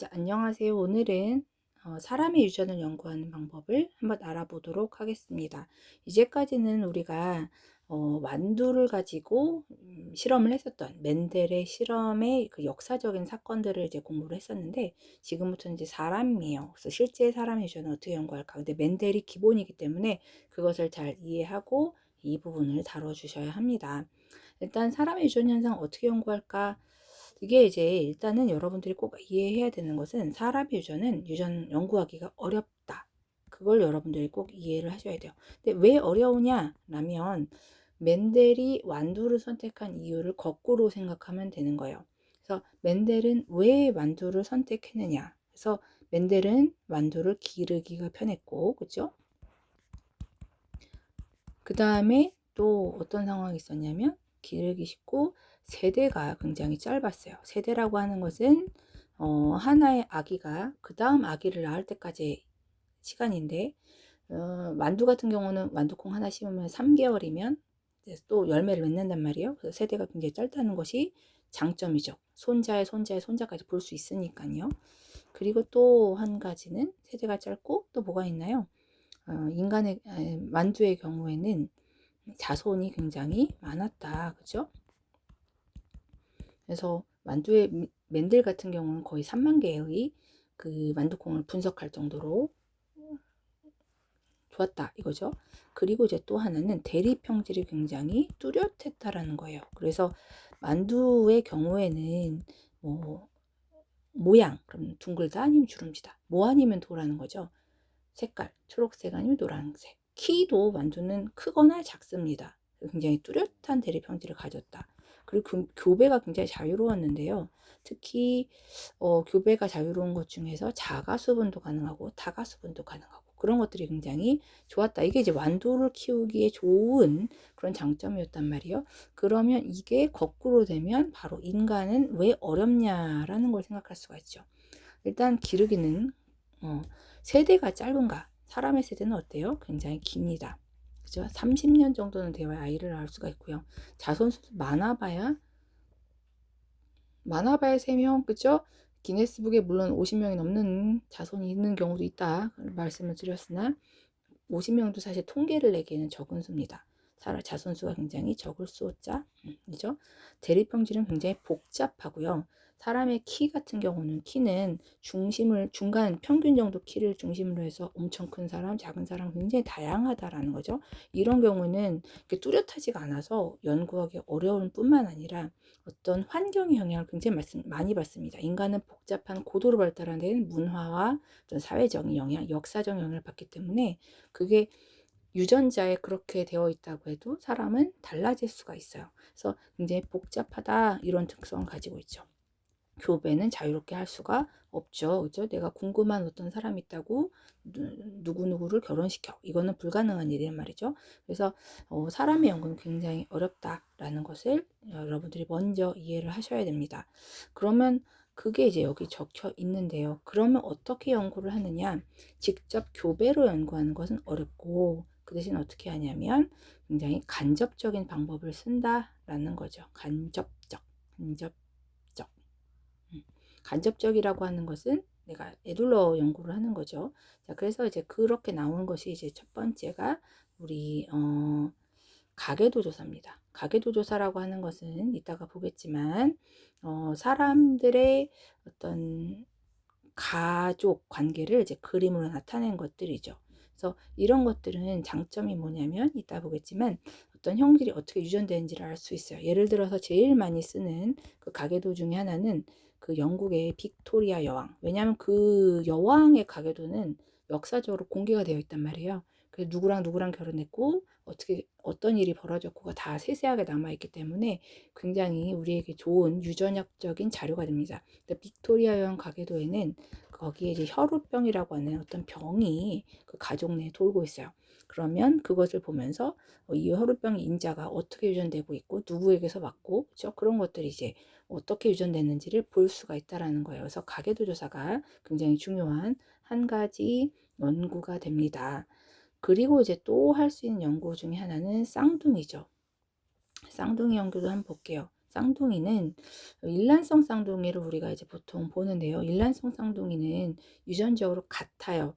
자, 안녕하세요. 오늘은 어, 사람의 유전을 연구하는 방법을 한번 알아보도록 하겠습니다. 이제까지는 우리가 어, 완두를 가지고 음, 실험을 했었던 멘델의 실험의 그 역사적인 사건들을 이제 공부를 했었는데 지금부터는 이제 사람이에요. 그래서 실제 사람의 유전을 어떻게 연구할까? 근데 멘델이 기본이기 때문에 그것을 잘 이해하고 이 부분을 다뤄주셔야 합니다. 일단 사람의 유전 현상 어떻게 연구할까? 이게 이제 일단은 여러분들이 꼭 이해해야 되는 것은 사람의 유전은 유전 연구하기가 어렵다. 그걸 여러분들이 꼭 이해를 하셔야 돼요. 근데 왜 어려우냐라면 멘델이 완두를 선택한 이유를 거꾸로 생각하면 되는 거예요. 그래서 멘델은 왜 완두를 선택했느냐? 그래서 멘델은 완두를 기르기가 편했고, 그죠? 그 다음에 또 어떤 상황이 있었냐면 기르기 쉽고 세대가 굉장히 짧았어요. 세대라고 하는 것은 어, 하나의 아기가 그 다음 아기를 낳을 때까지 시간인데 어, 만두 같은 경우는 완두콩 하나 심으면 3개월이면 또 열매를 맺는단 말이에요. 그래서 세대가 굉장히 짧다는 것이 장점이죠. 손자의 손자의 손자까지 볼 수 있으니까요. 그리고 또 한 가지는 세대가 짧고 또 뭐가 있나요? 어, 인간의 만두의 경우에는 자손이 굉장히 많았다. 그죠? 그래서 만두의 맨들 같은 경우는 거의 3만 개의 그 만두콩을 분석할 정도로 좋았다 이거죠. 그리고 이제 또 하나는 대리 평질이 굉장히 뚜렷했다라는 거예요. 그래서 만두의 경우에는 뭐 모양 그럼 둥글다 아니면 주름지다 뭐 아니면 도라는 거죠. 색깔 초록색 아니면 노란색 키도 만두는 크거나 작습니다. 굉장히 뚜렷한 대리 평질을 가졌다. 그리고 그 교배가 굉장히 자유로웠는데요. 특히 어, 교배가 자유로운 것 중에서 자가수분도 가능하고 다가수분도 가능하고 그런 것들이 굉장히 좋았다. 이게 이제 완도를 키우기에 좋은 그런 장점이었단 말이에요. 그러면 이게 거꾸로 되면 바로 인간은 왜 어렵냐라는 걸 생각할 수가 있죠. 일단 기르기는 어, 세대가 짧은가? 사람의 세대는 어때요? 굉장히 깁니다. 그죠? 30년 정도는 되어야 아이를 낳을 수가 있고요. 자손수 많아봐야 많아봐야 3명 그죠? 기네스북에 물론 50명이 넘는 자손이 있는 경우도 있다 말씀을 드렸으나 50명도 사실 통계를 내기에는 적은 수입니다. 자손수가 굉장히 적을 수자 이죠. 대립형질은 굉장히 복잡하고요. 사람의 키 같은 경우는 키는 중심을 중간 평균 정도 키를 중심으로 해서 엄청 큰 사람, 작은 사람 굉장히 다양하다라는 거죠. 이런 경우는 뚜렷하지가 않아서 연구하기 어려울 뿐만 아니라 어떤 환경의 영향을 굉장히 많이 받습니다. 인간은 복잡한 고도로 발달한 데는 문화와 어떤 사회적인 영향, 역사적 영향을 받기 때문에 그게 유전자에 그렇게 되어 있다고 해도 사람은 달라질 수가 있어요. 그래서 굉장히 복잡하다 이런 특성을 가지고 있죠. 교배는 자유롭게 할 수가 없죠. 그죠? 내가 궁금한 어떤 사람이 있다고 누구누구를 결혼시켜. 이거는 불가능한 일이란 말이죠. 그래서 어, 사람의 연구는 굉장히 어렵다라는 것을 여러분들이 먼저 이해를 하셔야 됩니다. 그러면 그게 이제 여기 적혀 있는데요. 그러면 어떻게 연구를 하느냐? 직접 교배로 연구하는 것은 어렵고 그 대신 어떻게 하냐면 굉장히 간접적인 방법을 쓴다라는 거죠. 간접적, 간접 간접적이라고 하는 것은 내가 에둘러 연구를 하는 거죠. 자, 그래서 이제 그렇게 나온 것이 이제 첫 번째가 우리 어, 가계도 조사입니다. 가계도 조사라고 하는 것은 이따가 보겠지만 어, 사람들의 어떤 가족 관계를 이제 그림으로 나타낸 것들이죠. 그래서 이런 것들은 장점이 뭐냐면 이따 보겠지만 어떤 형질이 어떻게 유전되는지를 알 수 있어요. 예를 들어서 제일 많이 쓰는 그 가계도 중에 하나는 그 영국의 빅토리아 여왕. 왜냐하면 그 여왕의 가계도는 역사적으로 공개가 되어 있단 말이에요. 그 누구랑 누구랑 결혼했고 어떻게 어떤 일이 벌어졌고가 다 세세하게 남아 있기 때문에 굉장히 우리에게 좋은 유전학적인 자료가 됩니다. 빅토리아 여왕 가계도에는 거기에 이제 혈우병이라고 하는 어떤 병이 그 가족 내에 돌고 있어요. 그러면 그것을 보면서 어, 이 혈우병 인자가 어떻게 유전되고 있고 누구에게서 왔고 그렇죠? 그런 것들이 이제 어떻게 유전됐는지를 볼 수가 있다라는 거예요. 그래서 가계도 조사가 굉장히 중요한 한 가지 연구가 됩니다. 그리고 이제 또 할 수 있는 연구 중에 하나는 쌍둥이죠. 쌍둥이 연구도 한번 볼게요. 쌍둥이는 일란성 쌍둥이를 우리가 이제 보통 보는데요. 일란성 쌍둥이는 유전적으로 같아요.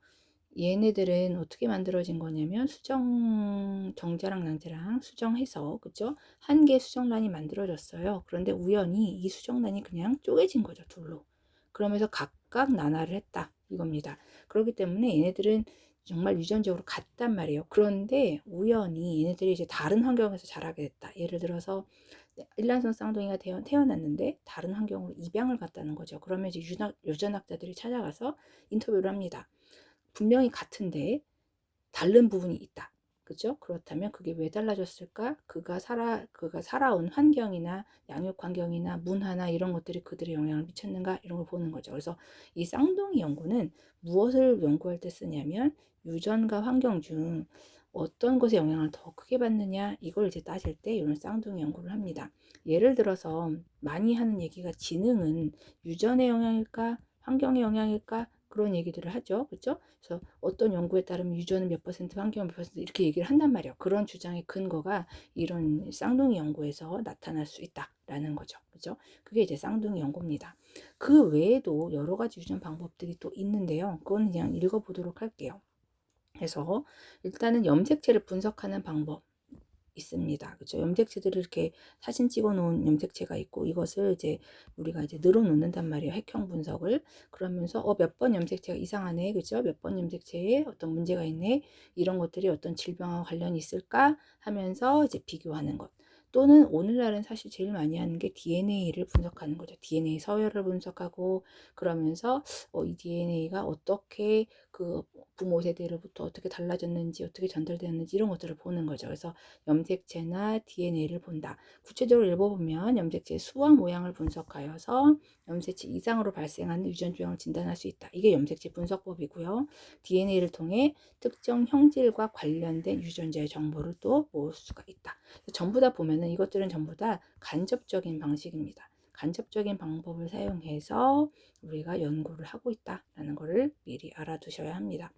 얘네들은 어떻게 만들어진 거냐면 수정 정자랑 낭자랑 수정해서 그죠? 한 개 수정란이 만들어졌어요. 그런데 우연히 이 수정란이 그냥 쪼개진 거죠, 둘로. 그러면서 각각 나날을 했다 이겁니다. 그렇기 때문에 얘네들은 정말 유전적으로 같단 말이에요. 그런데 우연히 얘네들이 이제 다른 환경에서 자라게 됐다. 예를 들어서 일란성 쌍둥이가 태어났는데 다른 환경으로 입양을 갔다는 거죠. 그러면 이제 유전학, 유전학자들이 찾아가서 인터뷰를 합니다. 분명히 같은데 다른 부분이 있다. 그죠? 그렇다면 그게 왜 달라졌을까? 그가 살아 그가 살아온 환경이나 양육 환경이나 문화나 이런 것들이 그들의 영향을 미쳤는가 이런 걸 보는 거죠. 그래서 이 쌍둥이 연구는 무엇을 연구할 때 쓰냐면 유전과 환경 중 어떤 것에 영향을 더 크게 받느냐 이걸 이제 따질 때 이런 쌍둥이 연구를 합니다. 예를 들어서 많이 하는 얘기가 지능은 유전의 영향일까 환경의 영향일까 그런 얘기들을 하죠. 그렇죠? 그래서 어떤 연구에 따르면 유전은 몇 퍼센트, 환경은 몇 퍼센트 이렇게 얘기를 한단 말이에요. 그런 주장의 근거가 이런 쌍둥이 연구에서 나타날 수 있다라는 거죠. 그죠? 그게 이제 쌍둥이 연구입니다. 그 외에도 여러 가지 유전 방법들이 또 있는데요. 그건 그냥 읽어보도록 할게요. 그래서 일단은 염색체를 분석하는 방법. 있습니다. 그죠? 염색체들을 이렇게 사진 찍어 놓은 염색체가 있고 이것을 이제 우리가 이제 늘어 놓는단 말이에요. 핵형 분석을. 그러면서 어, 몇 번 염색체가 이상하네. 그죠? 몇 번 염색체에 어떤 문제가 있네. 이런 것들이 어떤 질병과 관련이 있을까 하면서 이제 비교하는 것. 또는 오늘날은 사실 제일 많이 하는 게 DNA를 분석하는 거죠. DNA 서열을 분석하고 그러면서 어, 이 DNA가 어떻게 그 부모 세대로부터 어떻게 달라졌는지 어떻게 전달되었는지 이런 것들을 보는 거죠. 그래서 염색체나 DNA를 본다. 구체적으로 읽어보면 염색체 수학 모양을 분석하여서 염색체 이상으로 발생하는 유전 조형을 진단할 수 있다. 이게 염색체 분석법이고요. DNA를 통해 특정 형질과 관련된 유전자의 정보를 또 모을 수가 있다. 전부 다 보면은 이것들은 전부 다 간접적인 방식입니다. 간접적인 방법을 사용해서 우리가 연구를 하고 있다라는 것을 미리 알아두셔야 합니다.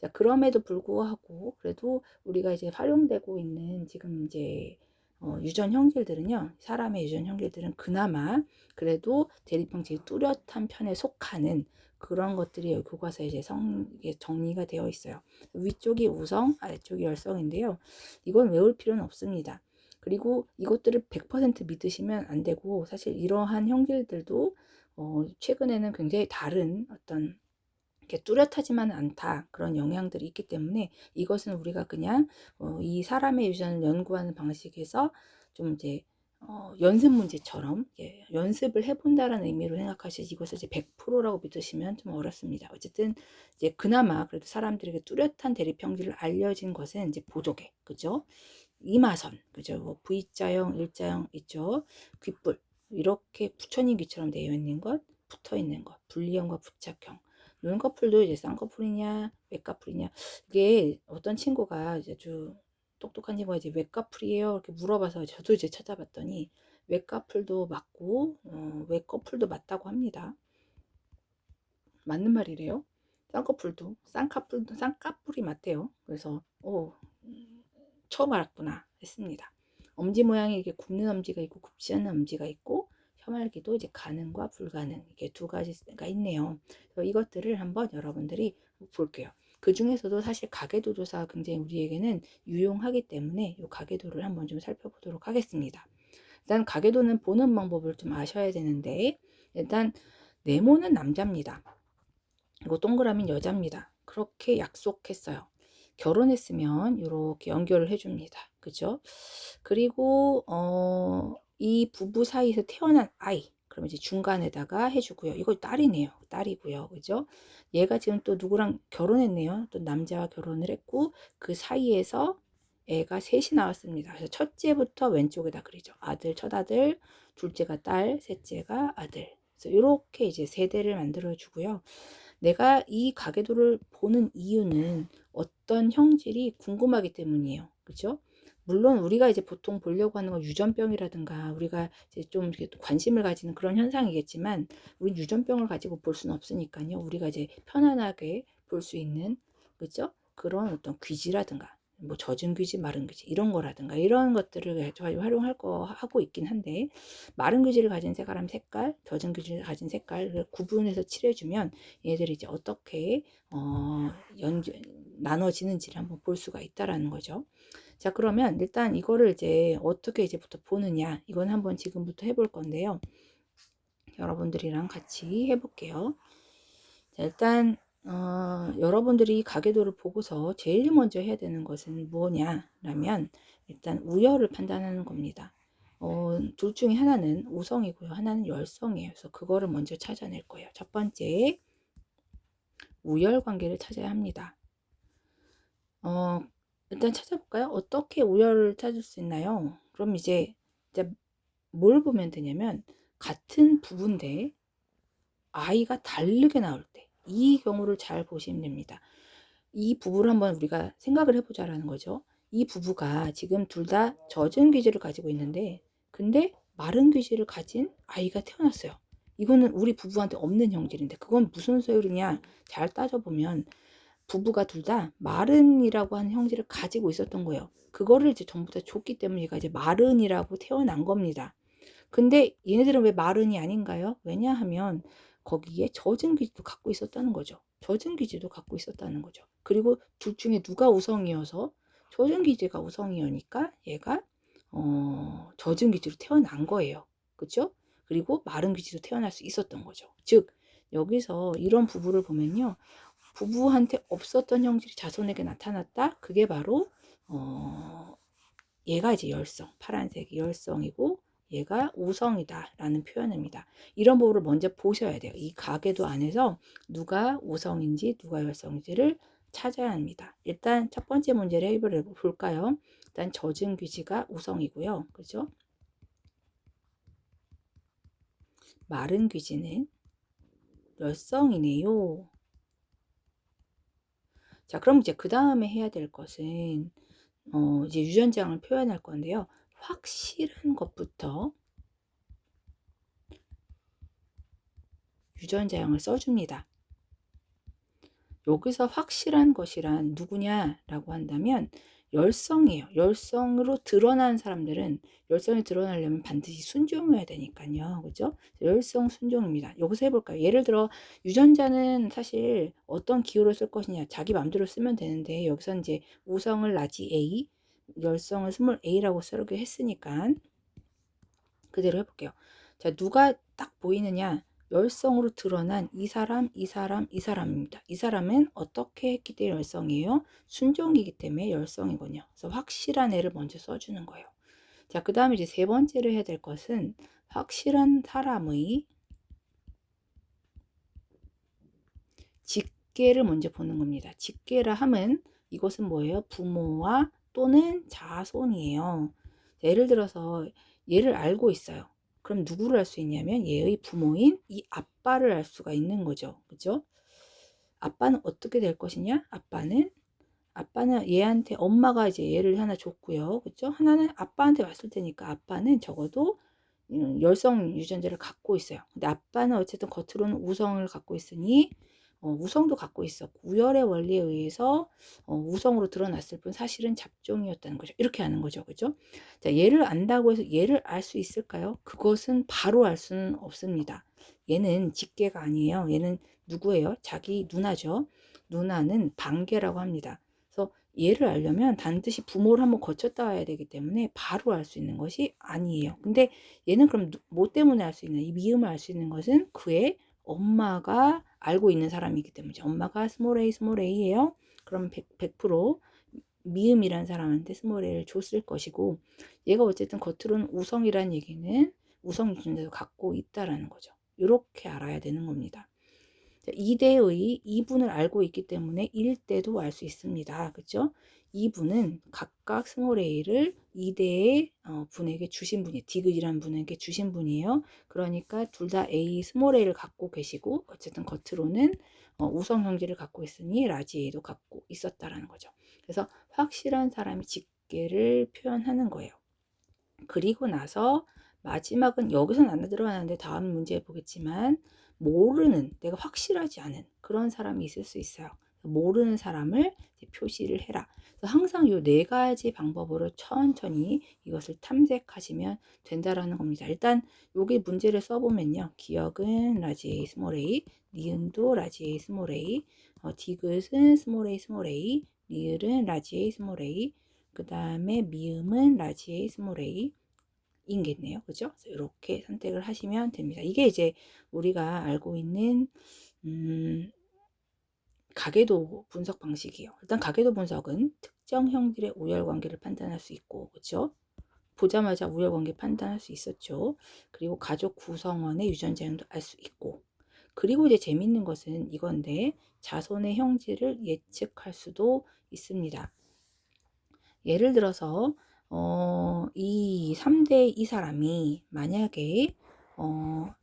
자, 그럼에도 불구하고 그래도 우리가 이제 활용되고 있는 지금 이제 어, 유전 형질들은요, 사람의 유전 형질들은 그나마 그래도 대립형질이 뚜렷한 편에 속하는 그런 것들이 여기 교과서에 이제 성, 정리가 되어 있어요. 위쪽이 우성, 아래쪽이 열성인데요. 이건 외울 필요는 없습니다. 그리고 이것들을 100% 믿으시면 안 되고 사실 이러한 형질들도 어, 최근에는 굉장히 다른 어떤 이렇게 뚜렷하지만 않다 그런 영향들이 있기 때문에 이것은 우리가 그냥 어, 이 사람의 유전을 연구하는 방식에서 좀 이제 어, 연습 문제처럼 예, 연습을 해본다라는 의미로 생각하시지 이것을 이제 100%라고 믿으시면 좀 어렵습니다. 어쨌든 이제 그나마 그래도 사람들에게 뚜렷한 대립 형질을 알려진 것은 이제 보조개, 그죠? 이마선, 그죠? 뭐 V자형, 일자형 있죠? 귓불 이렇게 부처님 귀처럼 되어 있는 것, 붙어 있는 것, 분리형과 부착형. 눈꺼풀도 이제 쌍꺼풀이냐, 외꺼풀이냐. 이게 어떤 친구가 이제 아주 똑똑한 친구가 이제 외꺼풀이에요 이렇게 물어봐서 저도 이제 찾아봤더니 외꺼풀도 맞고 어, 외꺼풀도 맞다고 합니다. 맞는 말이래요. 쌍꺼풀도 쌍꺼풀도 쌍꺼풀이 맞대요. 그래서 오 처음 알았구나 했습니다. 엄지 모양이 이렇게 굽는 엄지가 있고 굽지 않는 엄지가 있고 혀말기도 이제 가능과 불가능 이게 두 가지가 있네요. 이것들을 한번 여러분들이 볼게요. 그 중에서도 사실 가계도 조사가 굉장히 우리에게는 유용하기 때문에 이 가계도를 한번 좀 살펴보도록 하겠습니다. 일단 가계도는 보는 방법을 좀 아셔야 되는데 일단 네모는 남자입니다. 그리고 동그라미는 여자입니다. 그렇게 약속했어요. 결혼했으면 이렇게 연결을 해줍니다. 그죠? 그리고 어, 이 부부 사이에서 태어난 아이 그러면 이제 중간에다가 해주고요. 이거 딸이네요. 딸이고요. 그죠? 얘가 지금 또 누구랑 결혼했네요. 또 남자와 결혼을 했고 그 사이에서 애가 셋이 나왔습니다. 그래서 첫째부터 왼쪽에다 그리죠. 아들, 첫아들, 둘째가 딸, 셋째가 아들. 그래서 이렇게 이제 세대를 만들어 주고요. 내가 이 가계도를 보는 이유는 어떤 형질이 궁금하기 때문이에요. 그죠? 물론 우리가 이제 보통 보려고 하는 건 유전병이라든가 우리가 이제 좀 관심을 가지는 그런 현상이겠지만 우리 유전병을 가지고 볼 수는 없으니까요. 우리가 이제 편안하게 볼 수 있는 그죠? 그런 어떤 귀지라든가 뭐 젖은 귀지, 마른 귀지 이런 거라든가 이런 것들을 활용할 거 하고 있긴 한데 마른 귀지를 가진 색깔하면 색깔, 젖은 귀지를 가진 색깔을 구분해서 칠해주면 얘들이 이제 어떻게 어, 연 나눠지는지를 한번 볼 수가 있다라는 거죠. 자 그러면 일단 이거를 이제 어떻게 이제부터 보느냐 이건 한번 지금부터 해볼 건데요. 여러분들이랑 같이 해볼게요. 자, 일단 어, 여러분들이 가계도를 보고서 제일 먼저 해야 되는 것은 뭐냐라면 일단 우열을 판단하는 겁니다. 어, 둘 중에 하나는 우성이고요. 하나는 열성이에요. 그래서 그거를 먼저 찾아낼 거예요. 첫 번째, 우열 관계를 찾아야 합니다. 어, 일단 찾아볼까요? 어떻게 우열을 찾을 수 있나요? 그럼 이제, 이제 뭘 보면 되냐면 같은 부분인데 아이가 다르게 나올 때 이 경우를 잘 보시면 됩니다. 이 부부를 한번 우리가 생각을 해보자라는 거죠. 이 부부가 지금 둘 다 젖은 귀지를 가지고 있는데 근데 마른 귀지를 가진 아이가 태어났어요. 이거는 우리 부부한테 없는 형질인데 그건 무슨 소리냐 잘 따져보면 부부가 둘 다 마른이라고 하는 형질을 가지고 있었던 거예요. 그거를 이제 전부 다 줬기 때문에 얘가 이제 마른이라고 태어난 겁니다. 근데 얘네들은 왜 마른이 아닌가요? 왜냐하면 거기에 젖은 귀지도 갖고 있었다는 거죠. 젖은 귀지도 갖고 있었다는 거죠. 그리고 둘 중에 누가 우성이어서 젖은 귀지가 우성이니까 얘가 어, 젖은 귀지로 태어난 거예요. 그렇죠? 그리고 마른 귀지로 태어날 수 있었던 거죠. 즉 여기서 이런 부부를 보면요. 부부한테 없었던 형질이 자손에게 나타났다. 그게 바로 어, 얘가 이제 열성, 파란색이 열성이고 얘가 우성이다라는 표현입니다. 이런 부분을 먼저 보셔야 돼요. 이 가계도 안에서 누가 우성인지 누가 열성인지를 찾아야 합니다. 일단 첫 번째 문제를 해결해 볼까요? 일단 젖은 귀지가 우성이고요. 그죠? 마른 귀지는 열성이네요. 자, 그럼 이제 그 다음에 해야 될 것은 어, 이제 유전장을 표현할 건데요. 확실한 것부터 유전자형을 써줍니다. 여기서 확실한 것이란 누구냐라고 한다면 열성이에요. 열성으로 드러난 사람들은 열성이 드러나려면 반드시 순종해야 되니까요. 그죠? 열성 순종입니다. 여기서 해볼까요? 예를 들어 유전자는 사실 어떤 기호를 쓸 것이냐 자기 마음대로 쓰면 되는데 여기서 이제 우성을 라지 A, 열성을 스몰 a라고 쓰게 했으니까 그대로 해볼게요. 자, 누가 딱 보이느냐? 열성으로 드러난 이 사람, 이 사람, 이 사람입니다. 이 사람은 어떻게 했기 때문에 열성이에요? 순종이기 때문에 열성이군요. 그래서 확실한 애를 먼저 써주는 거예요. 자, 그 다음에 이제 세 번째로 해야 될 것은 확실한 사람의 직계를 먼저 보는 겁니다. 직계라 함은 이것은 뭐예요? 부모와 또는 자손이에요. 예를 들어서 얘를 알고 있어요. 그럼 누구를 알 수 있냐면 얘의 부모인 이 아빠를 알 수가 있는 거죠. 그죠? 아빠는 어떻게 될 것이냐? 아빠는 아빠는 얘한테 엄마가 이제 얘를 하나 줬고요. 그죠? 하나는 아빠한테 왔을 테니까 아빠는 적어도 음, 열성 유전자를 갖고 있어요. 근데 아빠는 어쨌든 겉으로는 우성을 갖고 있으니 어, 우성도 갖고 있었고 우열의 원리에 의해서 어, 우성으로 드러났을 뿐 사실은 잡종이었다는 거죠. 이렇게 하는 거죠. 그죠? 자, 얘를 안다고 해서 얘를 알 수 있을까요? 그것은 바로 알 수는 없습니다. 얘는 직계가 아니에요. 얘는 누구예요? 자기 누나죠. 누나는 반계라고 합니다. 그래서 얘를 알려면 반드시 부모를 한번 거쳤다 와야 되기 때문에 바로 알 수 있는 것이 아니에요. 근데 얘는 그럼 뭐 때문에 알 수 있나? 이 미음을 알 수 있는 것은 그의 엄마가 알고 있는 사람이기 때문에 엄마가 스몰 a 스몰 a예요. 그럼 100%, 100% 미음이란 사람한테 스몰 a를 줬을 것이고 얘가 어쨌든 겉으로는 우성이란 얘기는 우성 유전자도 갖고 있다라는 거죠. 이렇게 알아야 되는 겁니다. 2대의 2분을 알고 있기 때문에 1대도 알 수 있습니다. 그죠? 2분은 각각 스몰 a를 2대의 어, 분에게 주신 분이 디귿이라는 분에게 주신 분이에요. 그러니까 둘 다 a 스몰 a를 갖고 계시고 어쨌든 겉으로는 어, 우성 형질을 갖고 있으니 라지 a도 갖고 있었다라는 거죠. 그래서 확실한 사람이 직계를 표현하는 거예요. 그리고 나서 마지막은 여기서는 안 들어가는데 다음 문제 보겠지만 모르는 내가 확실하지 않은 그런 사람이 있을 수 있어요. 모르는 사람을 표시를 해라. 항상 이 네 가지 방법으로 천천히 이것을 탐색하시면 된다라는 겁니다. 일단 여기 문제를 써보면요. 기억은 라지 A, 스몰 a, 니은도 라지 A, 스몰 a, 어, 디귿은 스몰 a, 스몰 a, 리을은 라지 A, 스몰 a, 그 다음에 미음은 라지 A, 스몰 a, 인겠네요. 그죠? 이렇게 선택을 하시면 됩니다. 이게 이제 우리가 알고 있는 음, 가계도 분석 방식이에요. 일단 가계도 분석은 특정 형질의 우열 관계를 판단할 수 있고, 그렇죠? 보자마자 우열 관계 판단할 수 있었죠. 그리고 가족 구성원의 유전자 형도 알 수 있고, 그리고 이제 재밌는 것은 이건데 자손의 형질을 예측할 수도 있습니다. 예를 들어서 어, 이 3대 이 사람이 만약에 어,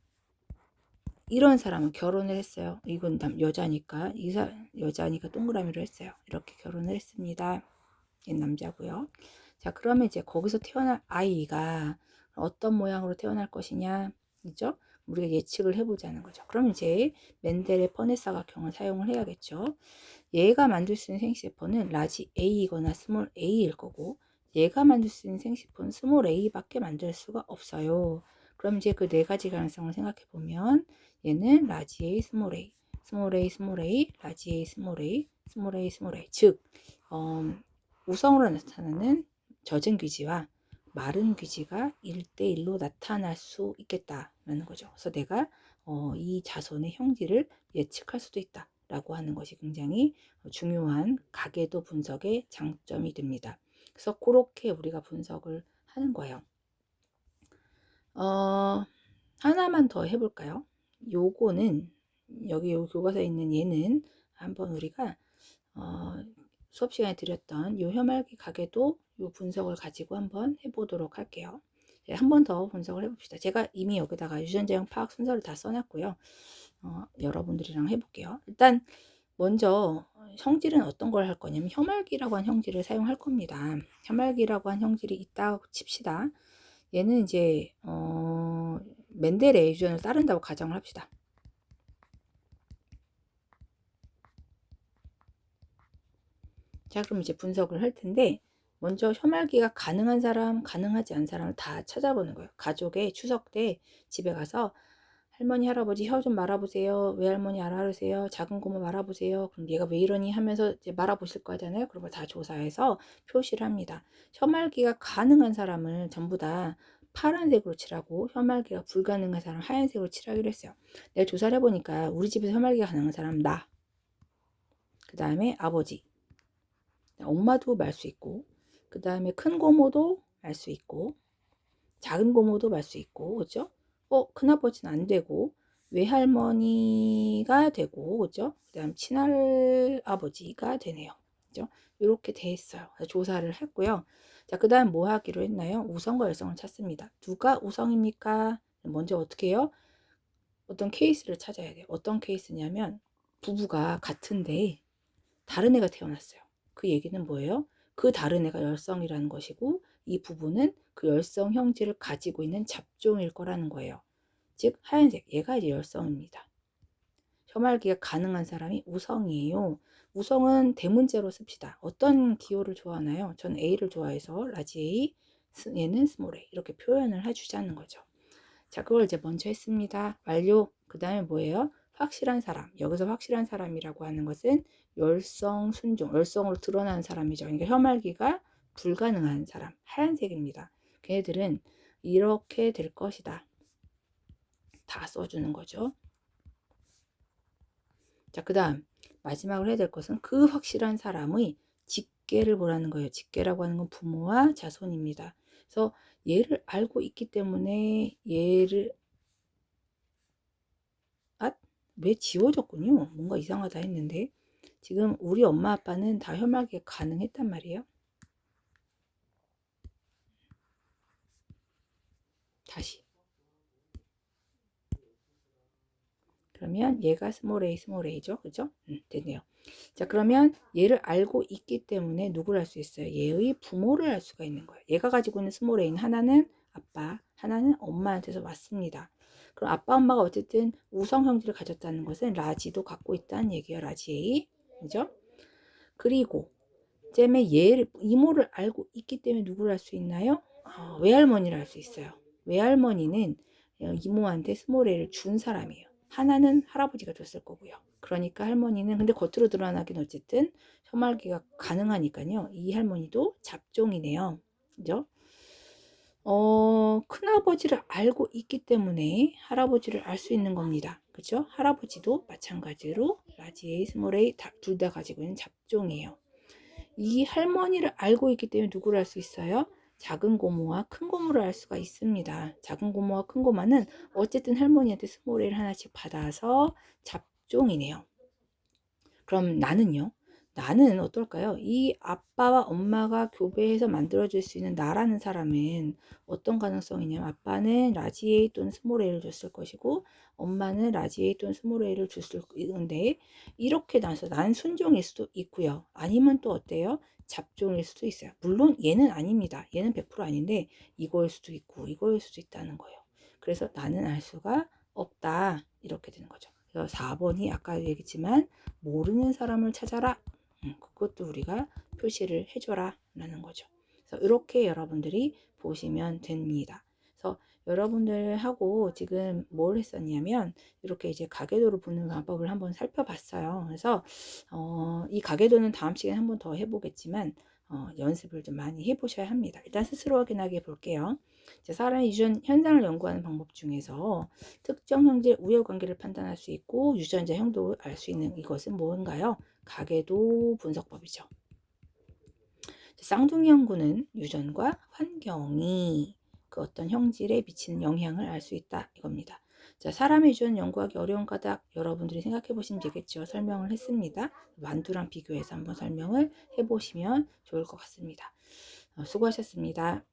이런 사람은 결혼을 했어요. 이건 남, 여자니까 이사 여자니까 동그라미로 했어요. 이렇게 결혼을 했습니다. 얘 남자고요. 자 그러면 이제 거기서 태어날 아이가 어떤 모양으로 태어날 것이냐, 그죠? 우리가 예측을 해보자는 거죠. 그럼 이제 맨델의 퍼네사각형을 사용을 해야겠죠. 얘가 만들 수 있는 생시세포는 라지 A이거나 스몰 A일 거고 얘가 만들 수 있는 생시세포는 스몰 A밖에 만들 수가 없어요. 그럼 이제 그 네 가지 가능성을 생각해 보면 얘는 라지 A, 스몰 a, 스몰 a, 스몰 a, 라지 A, 스몰 a, 스몰 a, 스몰 a. 즉 어, 우성으로 나타나는 젖은 귀지와 마른 귀지가 1대1로 나타날 수 있겠다라는 거죠. 그래서 내가 어, 이 자손의 형질을 예측할 수도 있다라고 하는 것이 굉장히 중요한 가계도 분석의 장점이 됩니다. 그래서 그렇게 우리가 분석을 하는 거예요. 어, 하나만 더 해볼까요? 요거는 여기 요 교과서에 있는 얘는 한번 우리가 어, 수업 시간에 드렸던 요 혐알기 가게도 요 분석을 가지고 한번 해보도록 할게요. 네, 한번 더 분석을 해봅시다. 제가 이미 여기다가 유전자형 파악 순서를 다 써놨고요. 어, 여러분들이랑 해볼게요. 일단 먼저 형질은 어떤 걸 할 거냐면 혐알기라고 한 형질을 사용할 겁니다. 혐알기라고 한 형질이 있다고 칩시다. 얘는 이제 어, 맨델의 유전을 따른다고 가정을 합시다. 자, 그럼 이제 분석을 할 텐데 먼저 혐알기가 가능한 사람, 가능하지 않은 사람을 다 찾아보는 거예요. 가족의 추석 때 집에 가서 할머니, 할아버지 혀 좀 말아보세요. 외할머니 알아보세요. 작은 고모 말아보세요. 그럼 얘가 왜 이러니 하면서 이제 말아보실 거잖아요. 그런 걸 다 조사해서 표시를 합니다. 혐알기가 가능한 사람을 전부 다 파란색으로 칠하고 혐알기가 불가능한 사람 하얀색으로 칠하기로 했어요. 내가 조사를 해보니까 우리 집에서 혐알기가 가능한 사람 나. 그 다음에 아버지. 엄마도 말 수 있고. 그 다음에 큰 고모도 말 수 있고. 작은 고모도 말 수 있고. 그죠? 어, 큰아버지는 안 되고, 외할머니가 되고, 그죠? 그 다음 친할아버지가 되네요. 그죠? 이렇게 돼 있어요. 조사를 했고요. 자, 그 다음 뭐 하기로 했나요? 우성과 열성을 찾습니다. 누가 우성입니까? 먼저 어떻게 해요? 어떤 케이스를 찾아야 돼요. 어떤 케이스냐면, 부부가 같은데, 다른 애가 태어났어요. 그 얘기는 뭐예요? 그 다른 애가 열성이라는 것이고, 이 부부는 그 열성 형질을 가지고 있는 잡종일 거라는 거예요. 즉 하얀색 얘가 이제 열성입니다. 혐알기가 가능한 사람이 우성이에요. 우성은 대문제로 씁시다. 어떤 기호를 좋아하나요? 전 A를 좋아해서 라지 A, 얘는 스몰 A 이렇게 표현을 해주자는 거죠. 자, 그걸 이제 먼저 했습니다. 완료. 그 다음에 뭐예요? 확실한 사람. 여기서 확실한 사람이라고 하는 것은 열성 순종, 열성으로 드러난 사람이죠. 그러니까 혐알기가 불가능한 사람, 하얀색입니다. 걔네들은 이렇게 될 것이다. 다 써주는 거죠. 자, 그 다음 마지막으로 해야 될 것은 그 확실한 사람의 직계를 보라는 거예요. 직계라고 하는 건 부모와 자손입니다. 그래서 얘를 알고 있기 때문에 얘를 아, 왜 지워졌군요. 뭔가 이상하다 했는데 지금 우리 엄마 아빠는 다 혐하게 가능했단 말이에요. 다시. 그러면 얘가 스몰 a 스몰 a죠. 그죠? 음, 됐네요. 자, 그러면 얘를 알고 있기 때문에 누구를 할수 있어요? 얘의 부모를 알 수가 있는 거예요. 얘가 가지고 있는 스몰 a는 하나는 아빠, 하나는 엄마한테서 왔습니다. 그럼 아빠, 엄마가 어쨌든 우성 형질을 가졌다는 것은 라지도 갖고 있다는 얘기예요. 라지 A. 그죠? 그리고 잼의 얘를 이모를 알고 있기 때문에 누구를 알 수 있나요? 어, 외할머니를 알 수 있어요. 외할머니는 어, 이모한테 스모레를 준 사람이에요. 하나는 할아버지가 줬을 거고요. 그러니까 할머니는 근데 겉으로 드러나긴 어쨌든 혐알기가 가능하니까요. 이 할머니도 잡종이네요. 그죠? 어, 큰아버지를 알고 있기 때문에 할아버지를 알 수 있는 겁니다. 그죠? 할아버지도 마찬가지로 라지에이, 스모레이 둘 다 가지고 있는 잡종이에요. 이 할머니를 알고 있기 때문에 누구를 알 수 있어요? 작은 고모와 큰 고모를 알 수가 있습니다. 작은 고모와 큰 고모는 어쨌든 할머니한테 스모레를 하나씩 받아서 잡종이네요. 그럼 나는요? 나는 어떨까요? 이 아빠와 엄마가 교배해서 만들어줄 수 있는 나라는 사람은 어떤 가능성이냐면 아빠는 라지에이 또는 스모레이를 줬을 것이고 엄마는 라지에이 또는 스모레이를 줬을 건데 이렇게 나서 난 순종일 수도 있고요. 아니면 또 어때요? 잡종일 수도 있어요. 물론 얘는 아닙니다. 얘는 100% 아닌데 이거일 수도 있고 이거일 수도 있다는 거예요. 그래서 나는 알 수가 없다. 이렇게 되는 거죠. 그래서 4번이 아까 얘기했지만 모르는 사람을 찾아라. 음, 그것도 우리가 표시를 해줘라 라는 거죠. 그래서 이렇게 여러분들이 보시면 됩니다. 그래서 여러분들하고 지금 뭘 했었냐면 이렇게 이제 가계도를 보는 방법을 한번 살펴봤어요. 그래서 어, 이 가계도는 다음 시간에 한번 더 해보겠지만 어, 연습을 좀 많이 해보셔야 합니다. 일단 스스로 확인하게 볼게요. 사람의 유전 현상을 연구하는 방법 중에서 특정 형질 우열 관계를 판단할 수 있고 유전자 형도를 알수 있는 이것은 뭔가요? 가계도 분석법이죠. 쌍둥이 연구는 유전과 환경이 그 어떤 형질에 미치는 영향을 알 수 있다 이겁니다. 자, 사람의 유전 연구하기 어려운 까닭 여러분들이 생각해 보시면 되겠죠. 설명을 했습니다. 만두랑 비교해서 한번 설명을 해 보시면 좋을 것 같습니다. 어, 수고하셨습니다.